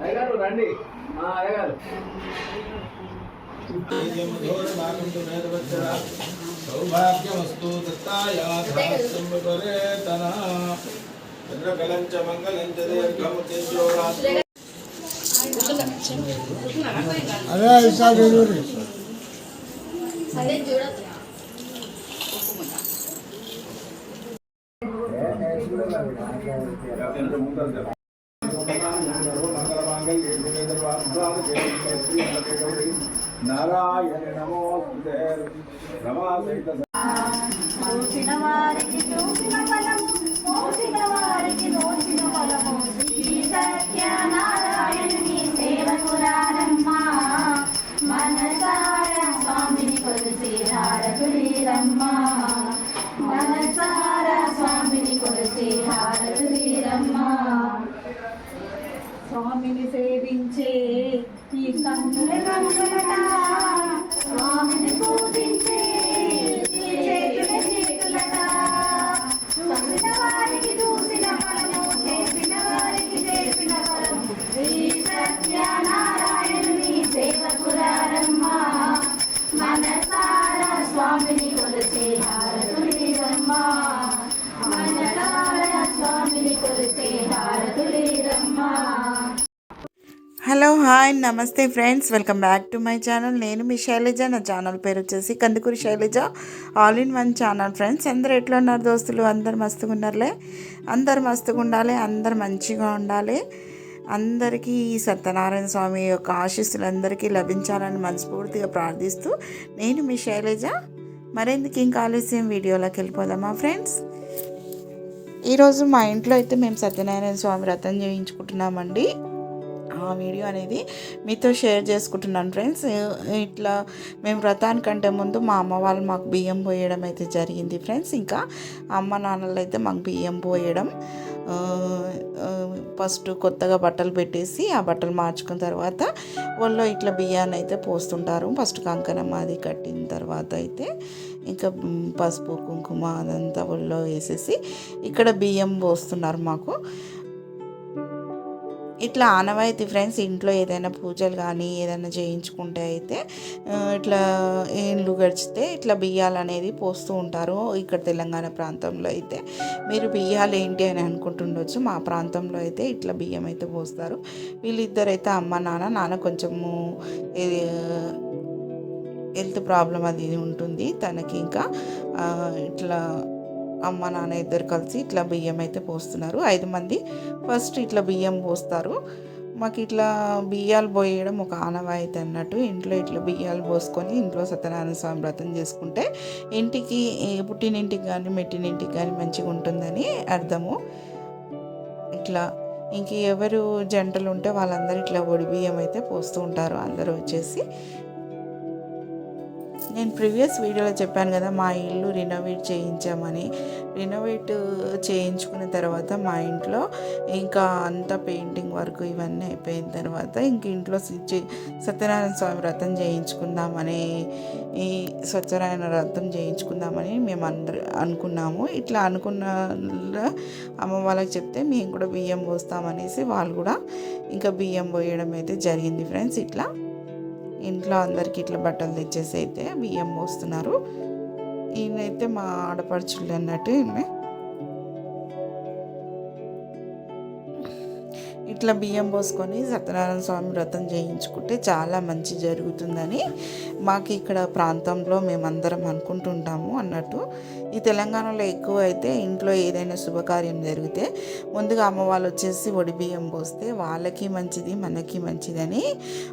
అయ్యగారు రండి మా అయ్యగారు సౌభాగ్యమస్తు దత్తాయాధరేతన చంద్రకలం చ మంగళం చ దీర్ఘం తేజోరాత్రి అదే ఈసారి డెలివరీ నారాయణ నమోస్తే రమా చూసిన వారికి చూసిన ఫలం హలో హాయ్ నమస్తే friends. Welcome back to my channel. నేను మీ శైలజ. నా ఛానల్ పేరు వచ్చేసి Kandukuri Shailaja. All in one channel friends. అందరు ఎట్లా ఉన్నారు దోస్తులు? అందరు మస్తుగా ఉన్నారులే? అందరు మస్తుగా ఉండాలి. అందరు మంచిగా ఉండాలి. అందరికీ ఈ సత్యనారాయణ స్వామి యొక్క ఆశీస్సులు అందరికీ లభించాలని మనస్ఫూర్తిగా ప్రార్థిస్తూ నేను మీ శైలజ. మరెందుకు ఇంకా ఆలస్యం? వీడియోలోకి వెళ్ళిపోదామా ఫ్రెండ్స్? ఈరోజు మా ఇంట్లో అయితే మేము సత్యనారాయణ స్వామి వ్రతం చేయించుకుంటున్నామండి. ఆ వీడియో అనేది మీతో షేర్ చేసుకుంటున్నాను ఫ్రెండ్స్. ఇట్లా మేము వ్రతానికంటే ముందు మా అమ్మ వాళ్ళు మాకు బియ్యం పోయడం అయితే జరిగింది ఫ్రెండ్స్. ఇంకా అమ్మ నాన్నలు అయితే మాకు బియ్యం పోయడం ఫస్ట్ కొత్తగా బట్టలు పెట్టేసి ఆ బట్టలు మార్చుకున్న తర్వాత వాళ్ళు ఇట్లా బియ్యాన్ని అయితే పోస్తుంటారు. ఫస్ట్ కంకణం అది కట్టిన తర్వాత అయితే ఇంకా పసుపు కుంకుమ అదంతా ఒళ్ళో వేసేసి ఇక్కడ బియ్యం పోస్తున్నారు మాకు. ఇట్లా ఆనవాయితీ ఫ్రెండ్స్ ఇంట్లో ఏదైనా పూజలు కానీ ఏదైనా చేయించుకుంటే అయితే ఇట్లా ఏండ్లు గడిచితే ఇట్లా బియ్యాలు అనేది పోస్తూ ఉంటారు ఇక్కడ తెలంగాణ ప్రాంతంలో అయితే. మీరు బియ్యాలు ఏంటి అని అనుకుంటుండొచ్చు. మా ప్రాంతంలో అయితే ఇట్లా బియ్యం అయితే పోస్తారు. వీళ్ళిద్దరైతే అమ్మ నాన్న నాన్న కొంచెము హెల్త్ ప్రాబ్లం అది ఉంటుంది. తనకి ఇంకా ఇట్లా అమ్మ నాన్న ఇద్దరు కలిసి ఇట్లా బియ్యం అయితే పోస్తున్నారు. ఐదు మంది ఫస్ట్ ఇట్లా బియ్యం పోస్తారు. మాకు ఇట్లా బియ్యాలు పోయడం ఒక ఆనవాయితీ అన్నట్టు ఇంట్లో ఇట్లా బియ్యాలు పోసుకొని ఇంట్లో సత్యనారాయణ స్వామి వ్రతం చేసుకుంటే ఇంటికి పుట్టినింటికి కానీ మెట్టినింటికి కానీ మంచిగా ఉంటుందని అర్థము. ఇట్లా ఇంక ఎవరు జంటలు ఉంటే వాళ్ళందరూ ఇట్లా ఒడి బియ్యం అయితే పోస్తూ ఉంటారు. అందరూ వచ్చేసి నేను ప్రీవియస్ వీడియోలో చెప్పాను కదా మా ఇల్లు రినోవేట్ చేయించామని. రినోవేట్ చేయించుకున్న తర్వాత మా ఇంట్లో ఇంకా అంతా పెయింటింగ్ వర్క్ ఇవన్నీ అయిపోయిన తర్వాత ఇంక ఇంట్లో సత్యనారాయణ స్వామి వ్రతం చేయించుకుందామని ఈ సత్యనారాయణ వ్రతం చేయించుకుందామని మేము అందరు అనుకున్నాము. ఇట్లా అనుకున్న అమ్మ వాళ్ళకి చెప్తే మేము కూడా బియ్యం పోస్తామనేసి వాళ్ళు కూడా ఇంకా బియ్యం పోయడం అయితే జరిగింది ఫ్రెండ్స్ ఇట్లా. ఇంట్లో అందరికి ఇట్లా బట్టలు తెచ్చేసి అయితే బియ్యం పోస్తున్నారు. ఈయనైతే మా ఆడపడుచులు అన్నట్టు ఈమె ఇట్లా బియ్యం పోసుకొని సత్యనారాయణ స్వామి వ్రతం చేయించుకుంటే చాలా మంచి జరుగుతుందని మాకు ఇక్కడ ప్రాంతంలో మేమందరం అనుకుంటుంటాము అన్నట్టు. ఈ తెలంగాణలో ఎక్కువ అయితే ఇంట్లో ఏదైనా శుభకార్యం జరిగితే ముందుగా అమ్మ వాళ్ళు వచ్చేసి ఒడి బియ్యం పోస్తే వాళ్ళకి మంచిది మనకి మంచిదని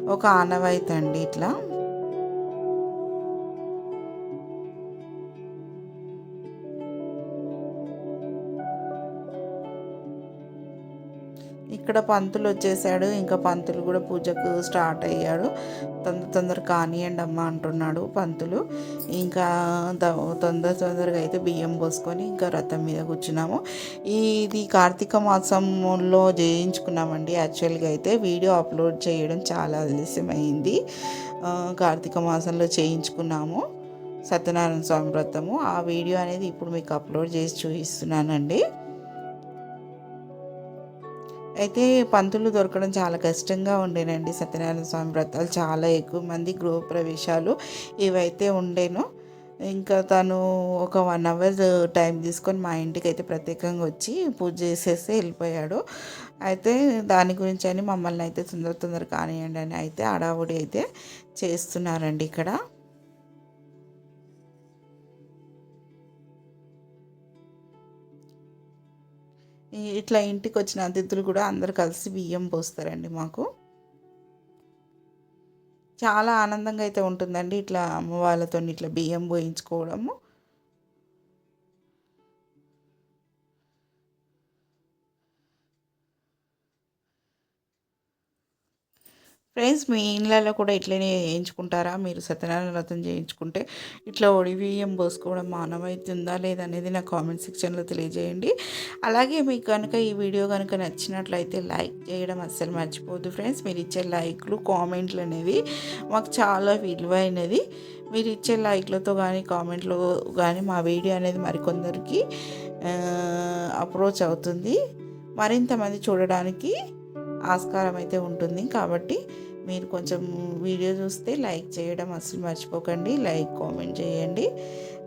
ఒక ఆనవాయితీ అండి ఇట్లా. ఇక్కడ పంతులు వచ్చేసాడు. ఇంకా పంతులు కూడా పూజకు స్టార్ట్ అయ్యాడు. తొందర తొందర కానియండి అమ్మ అంటున్నాడు పంతులు. ఇంకా తొందర తొందరగా అయితే బియ్యం పోసుకొని ఇంకా రథం మీద కూర్చున్నాము. ఇది కార్తీక మాసంలో చేయించుకున్నామండి యాక్చువల్గా అయితే వీడియో అప్లోడ్ చేయడం చాలా ఆలస్యమైంది. కార్తీక మాసంలో చేయించుకున్నాము. సత్యనారాయణ స్వామి వ్రతము. ఆ వీడియో అనేది ఇప్పుడు మీకు అప్లోడ్ చేసి చూపిస్తున్నానండి. అయితే పంతులు దొరకడం చాలా కష్టంగా ఉండేనండి సత్యనారాయణ స్వామి వ్రతాలు చాలా ఎక్కువ మంది గృహప్రవేశాలు ఇవైతే ఉండేను. ఇంకా తను ఒక వన్ అవర్ టైం తీసుకొని మా ఇంటికి అయితే ప్రత్యేకంగా వచ్చి పూజ చేసేసి వెళ్ళిపోయాడు. అయితే దాని గురించి అని మమ్మల్ని అయితే తొందర తొందర కానివ్వండి అని అయితే అడావుడి అయితే చేస్తున్నారండి ఇక్కడ. ఇట్లా ఇంటికి వచ్చిన అతిథులు కూడా అందరు కలిసి బియ్యం పోస్తారండి మాకు. చాలా ఆనందంగా అయితే ఉంటుందండి ఇట్లా అమ్మ వాళ్ళతో ఇట్లా బియ్యం పోయించుకోవడము. ఫ్రెండ్స్ మీ ఇళ్ళలో కూడా ఇట్లనే చేయించుకుంటారా? మీరు సత్యనారాయణ వ్రతం చేయించుకుంటే ఇట్లా ఒడి పోసుకోవడం మానవైతుందా లేదనేది లేదా అనేది నా కామెంట్ సెక్షన్లో తెలియజేయండి. అలాగే మీకు కనుక ఈ వీడియో కనుక నచ్చినట్లయితే లైక్ చేయడం అస్సలు మర్చిపోద్దు ఫ్రెండ్స్. మీరు ఇచ్చే లైక్లు కామెంట్లు అనేవి మాకు చాలా విలువైనది మీరు ఇచ్చే లైక్లతో కానీ కామెంట్లు కానీ మా వీడియో అనేది మరికొందరికి అప్రోచ్ అవుతుంది. మరింతమంది చూడడానికి ఆస్కారం అయితే ఉంటుంది. కాబట్టి మీరు కొంచెం వీడియో చూస్తే లైక్ చేయడం అసలు మర్చిపోకండి. లైక్ కామెంట్ చేయండి.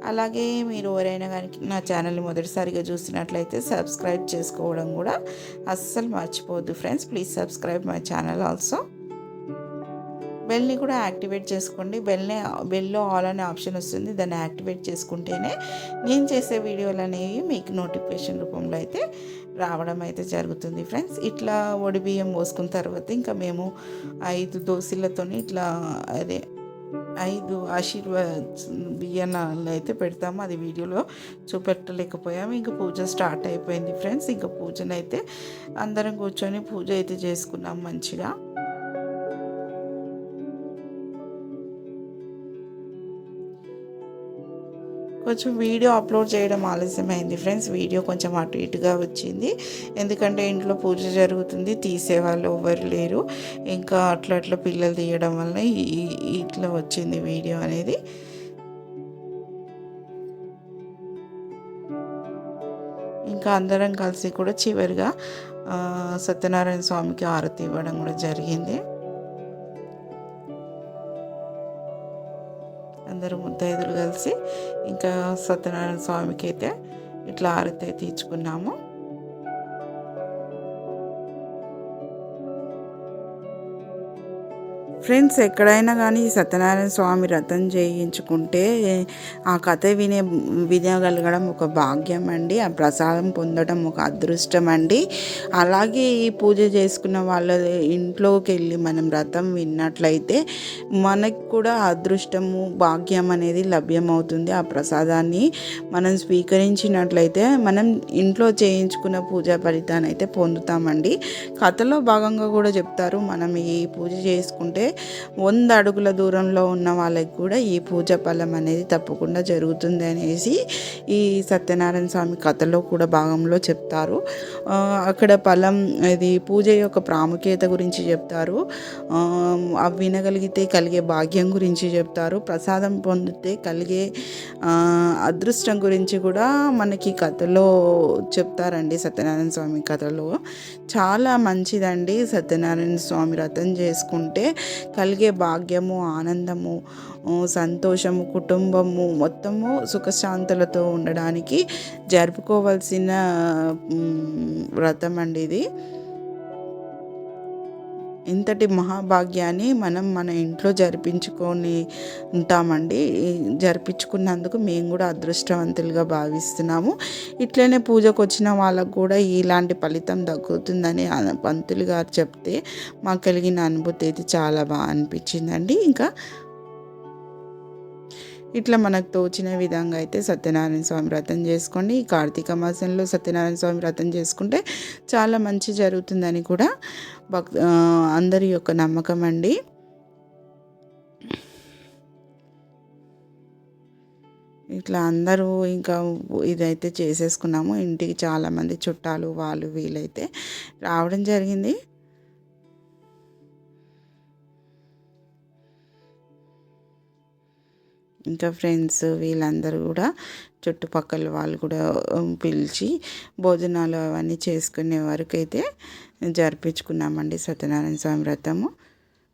అలాగే మీరు ఎవరైనా కానీ నా ఛానల్ని మొదటిసారిగా చూసినట్లయితే సబ్స్క్రైబ్ చేసుకోవడం కూడా అస్సలు మర్చిపోవద్దు friends. Please subscribe my channel also. బెల్ని కూడా యాక్టివేట్ చేసుకోండి. బెల్ని బెల్లో ఆల్ అనే ఆప్షన్ వస్తుంది. దాన్ని యాక్టివేట్ చేసుకుంటేనే నేను చేసే వీడియోలు అనేవి మీకు నోటిఫికేషన్ రూపంలో అయితే రావడం అయితే జరుగుతుంది ఫ్రెండ్స్. ఇట్లా ఒడి బియ్యం పోసుకున్న తర్వాత ఇంకా మేము ఐదు దోశలతో ఇట్లా అదే ఐదు ఆశీర్వాద్ బియ్యాలు అయితే పెడతాము. అది వీడియోలో చూపెట్టలేకపోయాము ఇంకా పూజ స్టార్ట్ అయిపోయింది ఫ్రెండ్స్. ఇంకా పూజనైతే అందరం కూర్చొని పూజ అయితే చేసుకున్నాం మంచిగా. కొంచెం వీడియో అప్లోడ్ చేయడం ఆలస్యమైంది. ఫ్రెండ్స్ వీడియో కొంచెం అటు ఇటుగా వచ్చింది. ఎందుకంటే ఇంట్లో పూజ జరుగుతుంది తీసేవాళ్ళు ఎవరు లేరు. ఇంకా అట్లా అట్లా పిల్లలు తీయడం వల్ల ఈ- ఇట్లా వచ్చింది వీడియో అనేది. ఇంకా అందరం కలిసి కూడా చివరిగా సత్యనారాయణ స్వామికి ఆరతి ఇవ్వడం కూడా జరిగింది. అందరూ ముత్తైదులు కలిసి ఇంకా సత్యనారాయణ స్వామికి అయితే ఇట్లా ఆరతి తీర్చుకున్నాము. ఫ్రెండ్స్ ఎక్కడైనా కానీ సత్యనారాయణ స్వామి రథం చేయించుకుంటే ఆ కథ వినే వినగలగడం ఒక భాగ్యం అండి. ఆ ప్రసాదం పొందడం ఒక అదృష్టం అండి. అలాగే ఈ పూజ చేసుకున్న వాళ్ళ ఇంట్లోకి వెళ్ళి మనం రథం విన్నట్లయితే మనకు కూడా అదృష్టము భాగ్యం అనేది లభ్యమవుతుంది. ఆ ప్రసాదాన్ని మనం స్వీకరించినట్లయితే మనం ఇంట్లో చేయించుకున్న పూజా ఫలితాన్ని అయితే పొందుతామండి. కథలో భాగంగా కూడా చెప్తారు మనం ఈ పూజ చేసుకుంటే వంద అడుగుల దూరంలో ఉన్న వాళ్ళకి కూడా ఈ పూజ ఫలం అనేది తప్పకుండా జరుగుతుంది అనేసి ఈ సత్యనారాయణ స్వామి కథలో కూడా భాగంలో చెప్తారు. అక్కడ ఫలం ఇది పూజ యొక్క ప్రాముఖ్యత గురించి చెప్తారు. అవి వినగలిగితే కలిగే భాగ్యం గురించి చెప్తారు. ప్రసాదం పొందితే కలిగే అదృష్టం గురించి కూడా మనకి కథలో చెప్తారండి సత్యనారాయణ స్వామి కథలో. చాలా మంచిదండి సత్యనారాయణ స్వామి రథం చేసుకుంటే. కలిగే భాగ్యము ఆనందము సంతోషము కుటుంబము మొత్తము సుఖశాంతులతో ఉండడానికి జరుపుకోవాల్సిన వ్రతం అండి ఇది. ఇంతటి మహాభాగ్యాన్ని మనం మన ఇంట్లో జరిపించుకొని ఉంటామండి. జరిపించుకున్నందుకు మేము కూడా అదృష్టవంతులుగా భావిస్తున్నాము. ఇట్లనే పూజకు వచ్చిన వాళ్ళకు కూడా ఇలాంటి ఫలితం దక్కుతుందని పంతులు గారు చెప్తే మాకు కలిగిన అనుభూతి అయితే చాలా బాగా అనిపించిందండి. ఇంకా ఇట్లా మనకు తోచిన విధంగా అయితే సత్యనారాయణ స్వామి వ్రతం చేసుకోండి. ఈ కార్తీక మాసంలో సత్యనారాయణ స్వామి వ్రతం చేసుకుంటే చాలా మంచి జరుగుతుందని కూడా భక్ అందరి యొక్క నమ్మకం అండి. ఇట్లా అందరూ ఇంకా ఇదైతే చేసేసుకున్నాము. ఇంటికి చాలామంది చుట్టాలు వాళ్ళు వీలైతే రావడం జరిగింది. ఇంకా ఫ్రెండ్స్ వీళ్ళందరూ కూడా చుట్టుపక్కల వాళ్ళు కూడా పిలిచి భోజనాలు అవన్నీ చేసుకునే వరకు అయితే జరిపించుకున్నామండి సత్యనారాయణ స్వామి వ్రతము.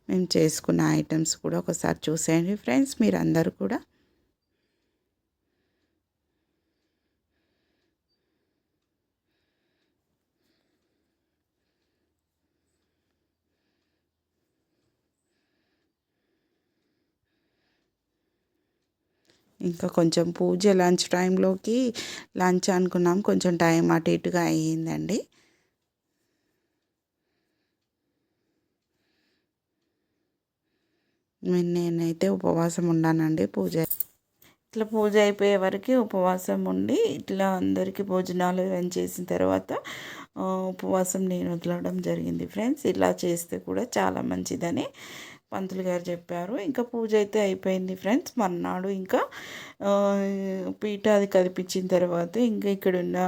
మేము చేసుకున్న ఐటమ్స్ కూడా ఒకసారి చూసేయండి. ఫ్రెండ్స్ మీరు అందరూ కూడా ఇంకా కొంచెం పూజ లంచ్ టైంలోకి లంచ్ అనుకున్నాం. కొంచెం టైం అటు ఇటుగా అయ్యిందండి. నేనైతే ఉపవాసం ఉన్నానండి పూజ. ఇట్లా పూజ అయిపోయే వరకు ఉపవాసం ఉండి ఇట్లా అందరికీ భోజనాలు ఇవన్నీ చేసిన తర్వాత ఉపవాసం నేను వదలడం జరిగింది ఫ్రెండ్స్. ఇలా చేస్తే కూడా చాలా మంచిదని. పంతులు గారు చెప్పారు. ఇంకా పూజ అయితే అయిపోయింది ఫ్రెండ్స్. మర్నాడు ఇంకా ఆ, పీట అది కదిపించిన తర్వాత ఇంకా ఇక్కడ ఉన్న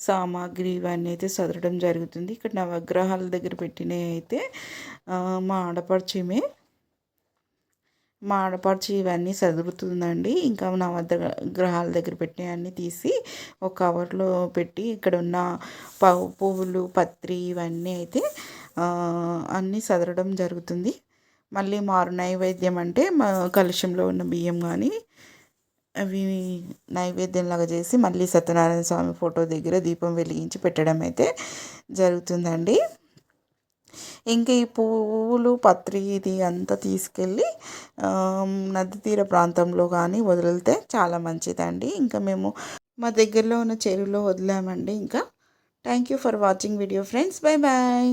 సామాగ్రి ఇవన్నీ అయితే సదరడం జరుగుతుంది. ఇక్కడ నవగ్రహాల దగ్గర పెట్టినవి అయితే మా ఆడపడిచిమే మా ఆడపడిచి ఇవన్నీ చదువుతుందండి ఇంకా నా వద్ద గ్రహాల దగ్గర పెట్టినవన్నీ తీసి ఒక కవర్లో పెట్టి ఇక్కడ ఉన్న ప- పువ్వులు పత్రి ఇవన్నీ అయితే అన్నీ చదరడం జరుగుతుంది. మళ్ళీ మారు నైవేద్యం అంటే మా కలుషంలో ఉన్న బియ్యం కానీ అవి నైవేద్యంలాగా చేసి మళ్ళీ సత్యనారాయణ స్వామి ఫోటో దగ్గర దీపం వెలిగించి పెట్టడం అయితే జరుగుతుందండి. ఇంకా ఈ పువ్వులు పత్రి ఇది అంతా తీసుకెళ్ళి నది తీర ప్రాంతంలో కానీ వదిలితే చాలా మంచిదండి. ఇంకా మేము మా దగ్గరలో ఉన్న చెరువులో వదిలామండి. ఇంకా thank you for watching video friends. Bye bye